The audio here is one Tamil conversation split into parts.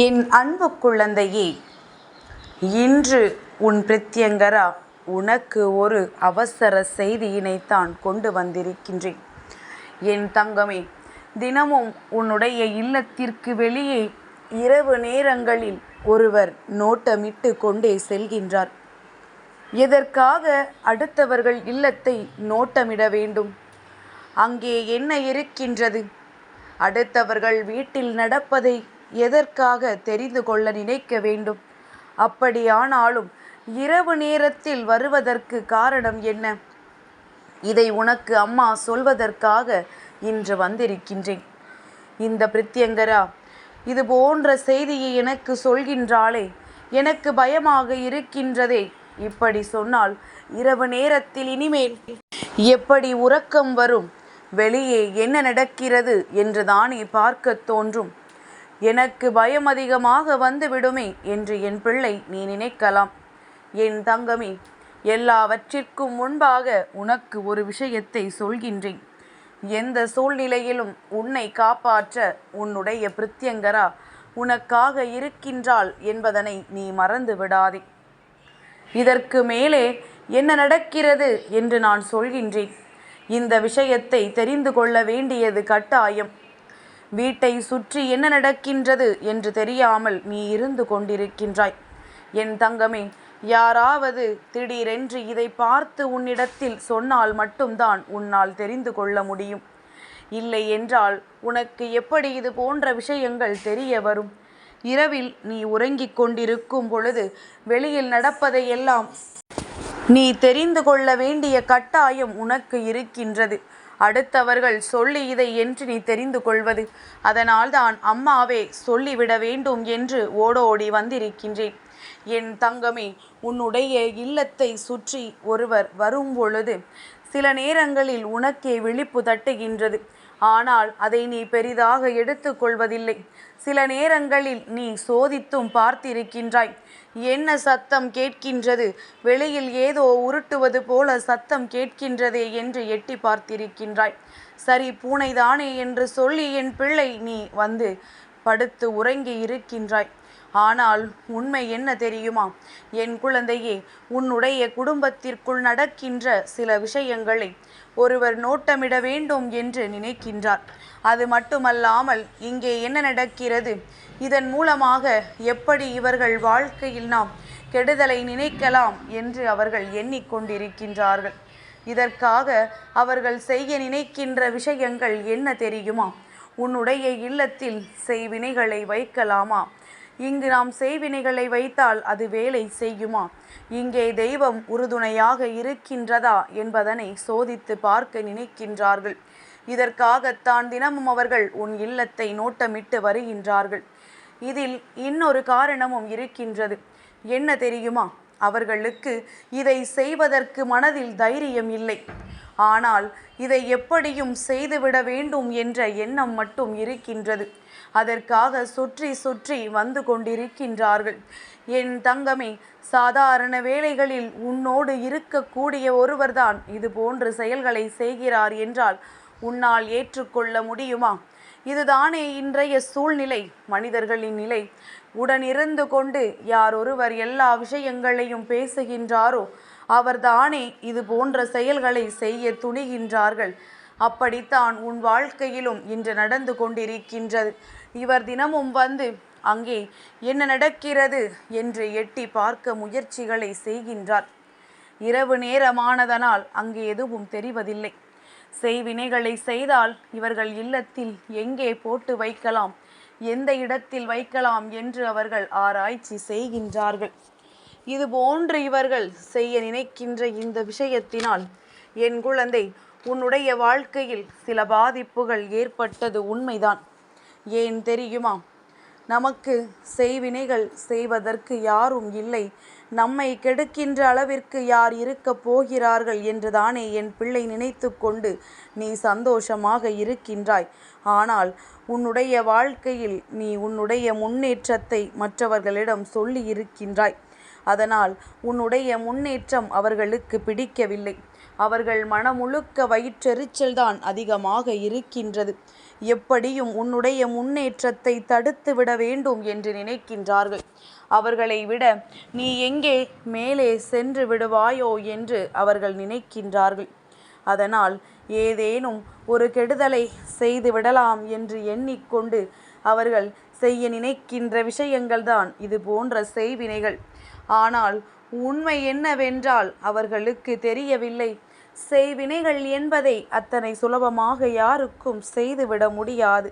என் அன்பு குழந்தையே இன்று உன் பிரத்யங்கரா உனக்கு ஒரு அவசர செய்தியினைத்தான் கொண்டு வந்திருக்கின்றேன். என் தங்கமே தினமும் உன்னுடைய இல்லத்திற்கு வெளியே இரவு நேரங்களில் ஒருவர் நோட்டமிட்டு கொண்டே செல்கின்றார். எதற்காக அடுத்தவர்கள் இல்லத்தை நோட்டமிட வேண்டும்? அங்கே என்ன இருக்கின்றது? அடுத்தவர்கள் வீட்டில் நடப்பதை எதற்காக தெரிந்து கொள்ள நினைக்க வேண்டும்? அப்படியானாலும் இரவு நேரத்தில் வருவதற்கு காரணம் என்ன? இதை உனக்கு அம்மா சொல்வதற்காக இன்று வந்திருக்கின்றேன். இந்த பிரித்யங்கரா இது போன்ற செய்தியை எனக்கு சொல்கின்றாளே. எனக்கு பயமாக இருக்கின்றதே. இப்படி சொன்னால் இரவு நேரத்தில் இனிமேல் எப்படி உறக்கம் வரும்? வெளியே என்ன நடக்கிறது என்றுதானே பார்க்க பார்க்கத் தோன்றும். எனக்கு பயம் அதிகமாக வந்துவிடுமே என்று என் பிள்ளை நீ நினைக்கலாம். என் தங்கமே எல்லாவற்றிற்கும் முன்பாக உனக்கு ஒரு விஷயத்தை சொல்கின்றேன். எந்த சூழ்நிலையிலும் உன்னை காப்பாற்ற உன்னுடைய பிரித்யங்கரா உனக்காக இருக்கின்றாள் என்பதனை நீ மறந்து விடாதே. இதற்கு மேலே என்ன நடக்கிறது என்று நான் சொல்கின்றேன். இந்த விஷயத்தை தெரிந்து கொள்ள வேண்டியது கட்டாயம். வீட்டை சுற்றி என்ன நடக்கின்றது என்று தெரியாமல் நீ இருந்து கொண்டிருக்கின்றாய். என் தங்கமே யாராவது திடீரென்று இதை பார்த்து உன்னிடத்தில் சொன்னால் மட்டும்தான் உன்னால் தெரிந்து கொள்ள முடியும். இல்லை என்றால் உனக்கு எப்படி இது போன்ற விஷயங்கள் தெரிய வரும்? இரவில் நீ உறங்கிக் கொண்டிருக்கும் பொழுது வெளியில் நடப்பதையெல்லாம் நீ தெரிந்து கொள்ள வேண்டிய கட்டாயம் உனக்கு இருக்கின்றது. அடுத்தவர்கள் சொல்லி இதை என்று நீ தெரிந்து கொள்வது. அதனால்தான் அம்மாவே சொல்லிவிட வேண்டும் என்று ஓடோடி வந்திருக்கின்றேன். என் தங்கமே உன்னுடைய இல்லத்தை சுற்றி ஒருவர் வரும் பொழுது சில நேரங்களில் உனக்கே விழிப்பு தட்டுகின்றது. ஆனால் அதை நீ பெரிதாக எடுத்துக்கொள்வதில்லை சில நேரங்களில் நீ சோதித்தும் பார்த்திருக்கின்றாய். என்ன சத்தம் கேட்கின்றது? வெளியில் ஏதோ உருட்டுவது போல சத்தம் கேட்கின்றதே என்று எட்டி பார்த்திருக்கின்றாய். சரி பூனைதானே என்று சொல்லி என் பிள்ளை நீ வந்து படுத்து உறங்கி இருக்கின்றாய் ஆனால் உண்மை என்ன தெரியுமா? என் குழந்தையே உன்னுடைய குடும்பத்திற்குள் நடக்கின்ற சில விஷயங்களை ஒருவர் நோட்டமிட வேண்டும் என்று நினைக்கின்றார். அது மட்டுமல்லாமல் இங்கே என்ன நடக்கிறது? இதன் மூலமாக எப்படி இவர்கள் வாழ்க்கையில் நாம் கெடுதலை நினைக்கலாம் என்று அவர்கள் எண்ணிக்கொண்டிருக்கின்றார்கள். இதற்காக அவர்கள் செய்ய நினைக்கின்ற விஷயங்கள் என்ன தெரியுமா? உன்னுடைய இல்லத்தில் செய்வினைகளை வைக்கலாமா? இங்கு நாம் செய்வினைகளை வைத்தால் அது வேலை செய்யுமா? இங்கே தெய்வம் உறுதுணையாக இருக்கின்றதா என்பதனை சோதித்து பார்க்க நினைக்கின்றார்கள். இதற்காகத்தான் தினமும் அவர்கள் உன் இல்லத்தை நோட்டமிட்டு வருகின்றார்கள். இதில் இன்னொரு காரணமும் இருக்கின்றது. என்ன தெரியுமா? அவர்களுக்கு இதை செய்வதற்கு மனதில் தைரியம் இல்லை. ஆனால் இதை எப்படியும் செய்துவிட வேண்டும் என்ற எண்ணம் மட்டும் இருக்கின்றது. அதற்காக சுற்றி சுற்றி வந்து கொண்டிருக்கின்றார்கள். என் தங்கமே சாதாரண வேளைகளில் உன்னோடு இருக்கக்கூடிய ஒருவர்தான் இது போன்ற செயல்களை செய்கிறார் என்றால் உன்னால் ஏற்றுக்கொள்ள முடியுமா? இதுதானே இன்றைய சூழ்நிலை மனிதர்களின் நிலை. உடனிருந்து கொண்டு யார் ஒருவர் எல்லா விஷயங்களையும் பேசுகின்றாரோ அவர்தானே இது போன்ற செயல்களை செய்ய துணிகின்றார்கள். அப்படித்தான் உன் வாழ்க்கையிலும் இன்று நடந்து கொண்டிருக்கின்றது. இவர் தினமும் வந்து அங்கே என்ன நடக்கிறது? என்று எட்டி பார்க்க முயற்சிகளை செய்கின்றார். இரவு நேரமானதனால் அங்கே எதுவும் தெரிவதில்லை. செய்வினைகளை செய்தால் இவர்கள் இல்லத்தில் எங்கே போட்டு வைக்கலாம் எந்த இடத்தில் வைக்கலாம் என்று அவர்கள் ஆராய்ச்சி செய்கின்றார்கள். இது போன்று இவர்கள் செய்ய நினைக்கின்ற இந்த விஷயத்தினால் என் குழந்தை உன்னுடைய வாழ்க்கையில் சில பாதிப்புகள் ஏற்பட்டது உண்மைதான். ஏன் தெரியுமா? நமக்கு செய்வினைகள் செய்வதற்கு யாரும் இல்லை. நம்மை கெடுக்கின்ற அளவிற்கு யார் இருக்கப் போகிறார்கள் என்றுதானே என் பிள்ளை நினைத்து கொண்டு நீ சந்தோஷமாக இருக்கின்றாய். ஆனால் உன்னுடைய வாழ்க்கையில் நீ உன்னுடைய முன்னேற்றத்தை மற்றவர்களிடம் சொல்லி இருக்கின்றாய் அதனால் உன்னுடைய முன்னேற்றம் அவர்களுக்கு பிடிக்கவில்லை. அவர்கள் மனமுழுக்க வயிற்றெரிச்சல்தான் அதிகமாக இருக்கின்றது. எப்படியும் உன்னுடைய முன்னேற்றத்தை தடுத்து விட வேண்டும் என்று நினைக்கின்றார்கள். அவர்களை விட நீ எங்கே மேலே சென்று விடுவாயோ என்று அவர்கள் நினைக்கின்றார்கள். அதனால் ஏதேனும் ஒரு கெடுதலை செய்து விடலாம் என்று எண்ணிக்கொண்டு அவர்கள் செய்ய நினைக்கின்ற விஷயங்கள்தான் இது போன்ற செய்வினைகள். ஆனால் உண்மை என்னவென்றால் அவர்களுக்கு தெரியவில்லை. செய்வினைகள் என்பதை அத்தனை சுலபமாக யாருக்கும் செய்துவிட முடியாது.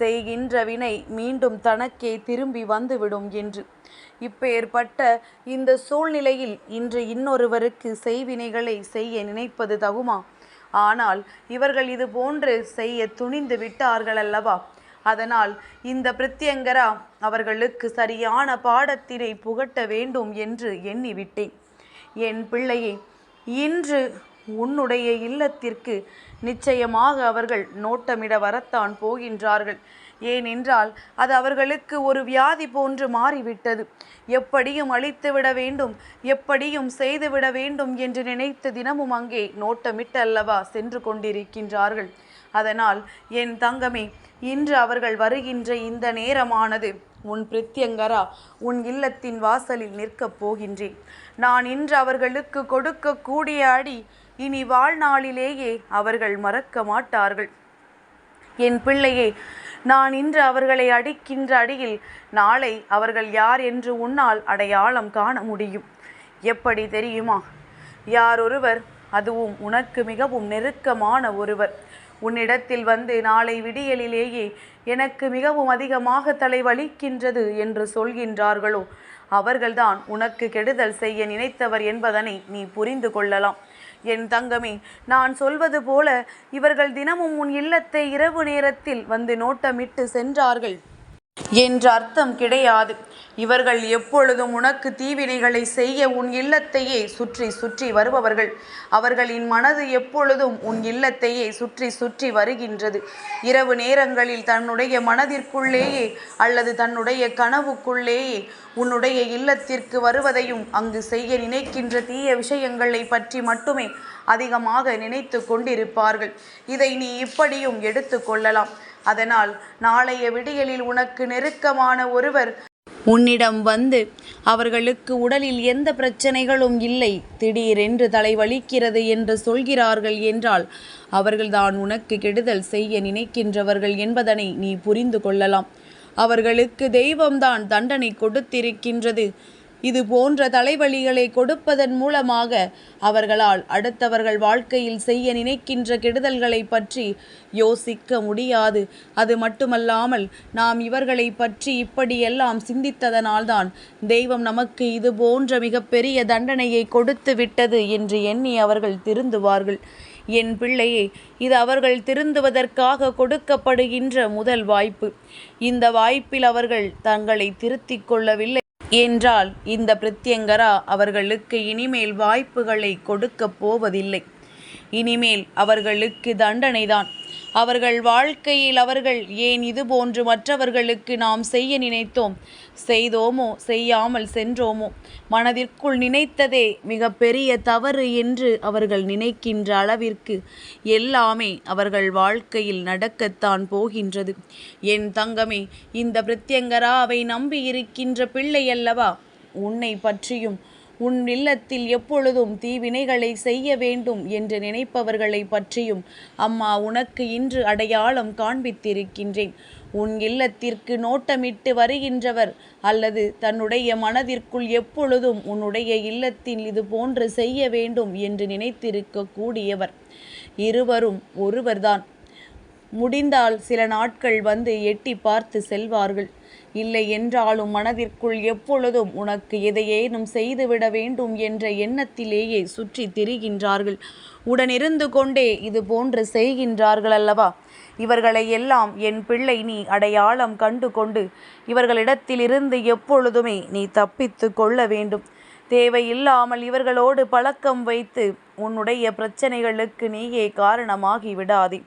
செய்கின்ற வினை மீண்டும் தனக்கே திரும்பி வந்துவிடும் என்று. இப்பேற்பட்ட இந்த சூழ்நிலையில் இன்று இன்னொருவருக்கு செய்வினைகளை செய்ய நினைப்பது தகுமா? ஆனால் இவர்கள் இது போன்று செய்ய துணிந்து விட்டார்கள் அல்லவா அதனால் இந்த பிரத்யங்கரா அவர்களுக்கு சரியான பாடத்தினை புகட்ட வேண்டும் என்று எண்ணிவிட்டேன். என் பிள்ளையை இன்று உன்னுடைய இல்லத்திற்கு நிச்சயமாக அவர்கள் நோட்டமிட வரத்தான் போகின்றார்கள். ஏனென்றால் அது அவர்களுக்கு ஒரு வியாதி போன்று மாறிவிட்டது. எப்படியும் அழித்துவிட வேண்டும் எப்படியும் செய்துவிட வேண்டும் என்று நினைத்து தினமும் அங்கே நோட்டமிட்டு அல்லவா சென்று கொண்டிருக்கின்றார்கள். அதனால் என் தங்கமே இன்று அவர்கள் வருகின்ற இந்த நேரமானது உன் பிரத்யங்கரா உன் இல்லத்தின் வாசலில் நிற்கப் போகின்றேன். நான் இன்று அவர்களுக்கு கொடுக்கக்கூடிய அடி இனி வாழ்நாளிலேயே அவர்கள் மறக்க மாட்டார்கள். என் பிள்ளையே நான் இன்று அவர்களை அடிக்கின்ற அடியில் நாளை அவர்கள் யார் என்று உன்னால் அடையாளம் காண முடியும். எப்படி தெரியுமா? யாரொருவர் அதுவும் உனக்கு மிகவும் நெருக்கமான ஒருவர். உன்னிடத்தில் வந்து நாளை விடியலிலேயே எனக்கு மிகவும் அதிகமாக தலைவலிக்கின்றது என்று சொல்கின்றார்களோ அவர்கள்தான் உனக்கு கெடுதல் செய்ய நினைத்தவர் என்பதனை நீ புரிந்து கொள்ளலாம். என் தங்கமே நான் சொல்வது போல இவர்கள் தினமும் உன் இல்லத்தை இரவு நேரத்தில் வந்து நோட்டமிட்டு சென்றார்கள். என்ற அர்த்தம் கிடையாது. இவர்கள் எப்பொழுதும் உனக்கு தீவினைகளை செய்ய உன் இல்லத்தையே சுற்றி சுற்றி வருபவர்கள். அவர்களின் மனது எப்பொழுதும் உன் இல்லத்தையே சுற்றி சுற்றி வருகின்றது. இரவு நேரங்களில் தன்னுடைய மனதிற்குள்ளேயே அல்லது தன்னுடைய கனவுக்குள்ளேயே உன்னுடைய இல்லத்திற்கு வருவதையும் அங்கு செய்ய நினைக்கின்ற தீய விஷயங்களை பற்றி மட்டுமே அதிகமாக நினைத்து கொண்டிருப்பார்கள். இதை நீ இப்படியும் எடுத்து கொள்ளலாம். அதனால் நாளைய விடியலில் உனக்கு நெருக்கமான ஒருவர் உன்னிடம் வந்து அவர்களுக்கு உடலில் எந்த பிரச்சனைகளும் இல்லை. திடீரென்று தலைவலிக்கிறது என்று சொல்கிறார்கள் என்றால் அவர்கள்தான் உனக்கு கெடுதல் செய்ய நினைக்கின்றவர்கள் என்பதனை நீ புரிந்து கொள்ளலாம். அவர்களுக்கு தெய்வம்தான் தண்டனை கொடுத்திருக்கின்றது. இது போன்ற தலைவலிகளை கொடுப்பதன் மூலமாக அவர்களால் அடுத்தவர்கள் வாழ்க்கையில் செய்ய நினைக்கின்ற கெடுதல்களை பற்றி யோசிக்க முடியாது. அது மட்டுமல்லாமல் நாம் இவர்களை பற்றி இப்படியெல்லாம் சிந்தித்ததனால்தான் தெய்வம் நமக்கு இது போன்ற மிகப்பெரிய தண்டனையை கொடுத்து விட்டது என்று எண்ணி அவர்கள் திருந்துவார்கள். என் பிள்ளையே இது அவர்கள் திருந்துவதற்காக கொடுக்கப்படுகின்ற முதல் வாய்ப்பு. இந்த வாய்ப்பில் அவர்கள் தங்களை திருத்திக் கொள்ளவில்லை. என்றால் இந்த பிரத்யங்கரா அவர்களுக்கு இனிமேல் வாய்ப்புகளை கொடுக்கப் போவதில்லை. இனிமேல் அவர்களுக்கு தண்டனைதான். அவர்கள் வாழ்க்கையில் அவர்கள் ஏன் இது போன்று மற்றவர்களுக்கு நாம் செய்ய நினைத்தோம்? செய்தோமோ? செய்யாமல் சென்றோமோ? மனதிற்குள் நினைத்ததே மிக பெரிய தவறு என்று அவர்கள் நினைக்கின்ற அளவிற்கு எல்லாமே அவர்கள் வாழ்க்கையில் நடக்கத்தான் போகின்றது. என் தங்கமே இந்த பிரத்யங்கராவை நம்பி இருக்கின்ற பிள்ளை அல்லவா? உன்னை பற்றியும் உன் இல்லத்தில் எப்பொழுதும் தீவினைகளை செய்ய வேண்டும் என்று நினைப்பவர்களை பற்றியும் அம்மா உனக்கு இன்று அடையாளம் காண்பித்திருக்கின்றேன். உன் இல்லத்திற்கு நோட்டமிட்டு வருகின்றவர் அல்லது தன்னுடைய மனதிற்குள் எப்பொழுதும் உன்னுடைய இல்லத்தில் இது போன்று செய்ய வேண்டும் என்று நினைத்திருக்க கூடியவர் இருவரும் ஒருவர்தான். முடிந்தால் சில நாட்கள் வந்து எட்டி பார்த்து செல்வார்கள். இல்லை என்றாலும் மனதிற்குள் எப்பொழுதும் உனக்கு எதையேனும் செய்துவிட வேண்டும் என்ற எண்ணத்திலேயே சுற்றி திரிகின்றார்கள். உடனிருந்து கொண்டே இது போன்று செய்கின்றார்கள் அல்லவா? இவர்களை எல்லாம் என் பிள்ளை நீ அடையாளம் கண்டு கொண்டு இவர்களிடத்திலிருந்து எப்பொழுதுமே நீ தப்பித்து கொள்ள வேண்டும். தேவையில்லாமல் இவர்களோடு பழக்கம் வைத்து உன்னுடைய பிரச்சனைகளுக்கு நீயே காரணமாகி விடாதே.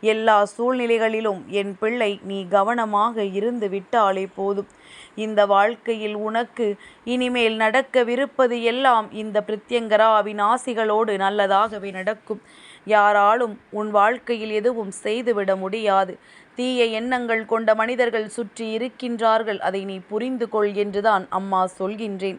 எல்லா சூழ்நிலைகளிலும் என் பிள்ளை நீ கவனமாக இருந்து விட்டாலே போதும். இந்த வாழ்க்கையில் உனக்கு இனிமேல் நடக்கவிருப்பது எல்லாம் இந்த பிரத்யங்கரா விநாசிகளோடு நல்லதாகவே நடக்கும். யாராலும் உன் வாழ்க்கையில் எதுவும் செய்துவிட முடியாது. தீய எண்ணங்கள் கொண்ட மனிதர்கள் சுற்றி இருக்கின்றார்கள். அதை நீ புரிந்து கொள் என்றுதான் அம்மா சொல்கின்றேன்.